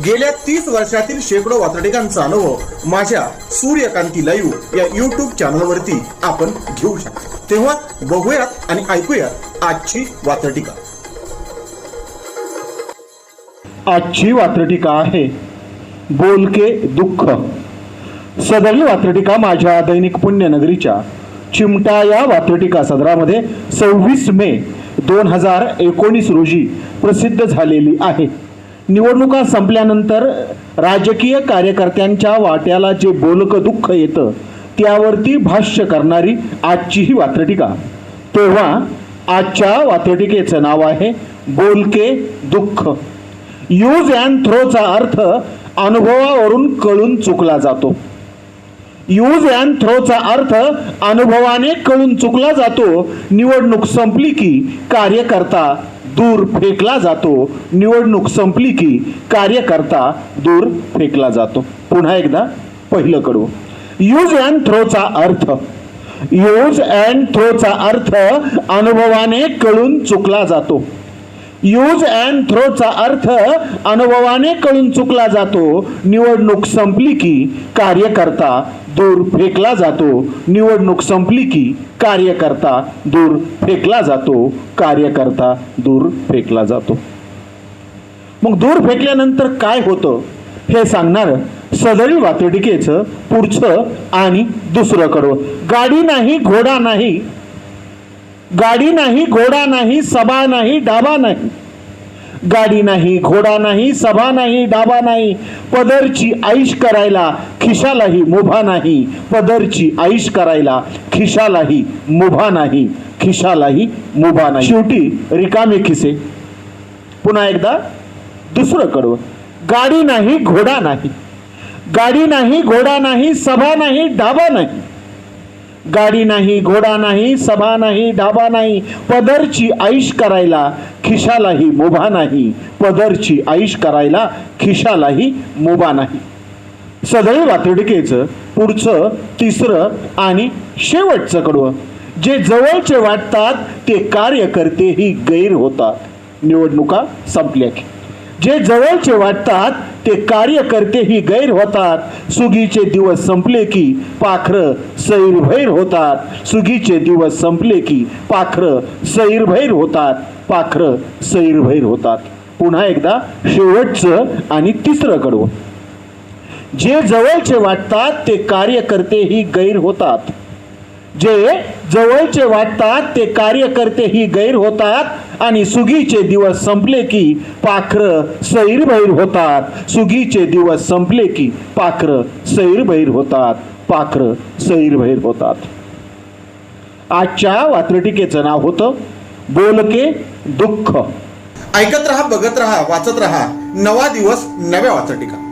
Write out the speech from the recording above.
गेल्या तीस वर्षातील शेकडो वातडिकांचा अनुभव माझ्या सूर्यकांती लाईव्ह या युट्यूब चॅनलवरती आपण घेऊ शकतो. तेव्हा बघूयात आणि ऐकूयात आजची वातडिका आजची वात्रटिका आहे बोलके दुःख. सदरली वात्रटिका माझ्या दैनिक पुण्यनगरीच्या चिमटा या वात्रटिका सदरामध्ये सव्वीस मे दोन हजार एकोणीस रोजी प्रसिद्ध झालेली आहे. निवडणुका संपल्यानंतर राजकीय कार्यकर्त्यांच्या वाट्याला जे बोलकं दुःख येतं त्यावरती भाष्य करणारी आजची ही वात्रटिका. तेव्हा आजच्या वात्रटिकेचं नाव आहे बोलके दुःख. यूज अँड थ्रोचा अर्थ अनुभवावरून कळून चुकला जातो. यूज अँड थ्रोचा अर्थ अनुभवाने कळून चुकला जातो. निवडणूक संपली की कार्यकर्ता दूर फेकला जातो. निवडणूक संपली की कार्यकर्ता दूर फेकला जातो. पुन्हा एकदा पहिलं कडू. यूज अँड थ्रोचा अर्थ. यूज अँड थ्रोचा अर्थ अनुभवाने कळून चुकला जातो. यूज अँड थ्रोचा अर्थ अनुभवाने कळून चुकला जातो. निवडणूक संपली की कार्यकर्ता दूर फेकला जातो. निवडणूक संपली की कार्यकर्ता दूर फेकला जातो. कार्यकर्ता दूर फेकला जातो. मग दूर फेकल्यानंतर काय होतं? हे सांगणार सदरी वातडिकेचं पुढचं आणि दुसरं कडवं. गाडी नाही घोडा नाही गाडी नाही घोडा नाही सभा नाही डाबा नाही. गाडी नाही घोडा नाही सभा नाही डाबा नाही. पदरची आईश करायला खिशालाही मुभा नाही. पदरची आईश करायला खिशालाही मुभा नाही. खिशालाही मुभा नाही. शेवटी रिकामे खिसे. पुन्हा एकदा दुसरं कडवं गाडी नाही घोडा नाही. गाडी नाही घोडा नाही सभा नाही डाबा नाही. गाडी नाही घोडा नाही सभा नाही ढाबा नाही पदरची आईश करायला खिशालाही मुभा नाही. पदरची आईश करायला खिशालाही मुभा नाही. सदैव वातडिकेचं पुढचं तिसरं आणि शेवटचं कडवं. जे जवळचे वाटतात ते कार्यकर्तेही गैर होतात. निवडणुका संपल्या की जे जवळचे वाटतात ते कार्यकर्तेही गैर होतात. सुगीचे दिवस संपले की पाखरं सैरभैर होतात. सुगीचे दिवस संपले की पाखरं सैरभैर होतात. पाखरं सैरभैर होतात. पुन्हा एकदा शेवटचं आणि तिसरं कडवं. जे जवळचे वाटतात ते कार्यकर्तेही गैर होतात. जे जवळचे वाटतात ते कार्यकर्तेही गैर होतात. आणि सुगीचे दिवस संपले की पाखरं सैरभैर होतात. सुगीचे दिवस संपले की पाखरं सैरभैर होतात. पाखरं सैरभैर होतात. आजच्या वात्रटिकेचं नाव होतं बोलके दुःख. ऐकत रहा बघत रहा वाचत रहा. नवा दिवस नव्या वाचटिका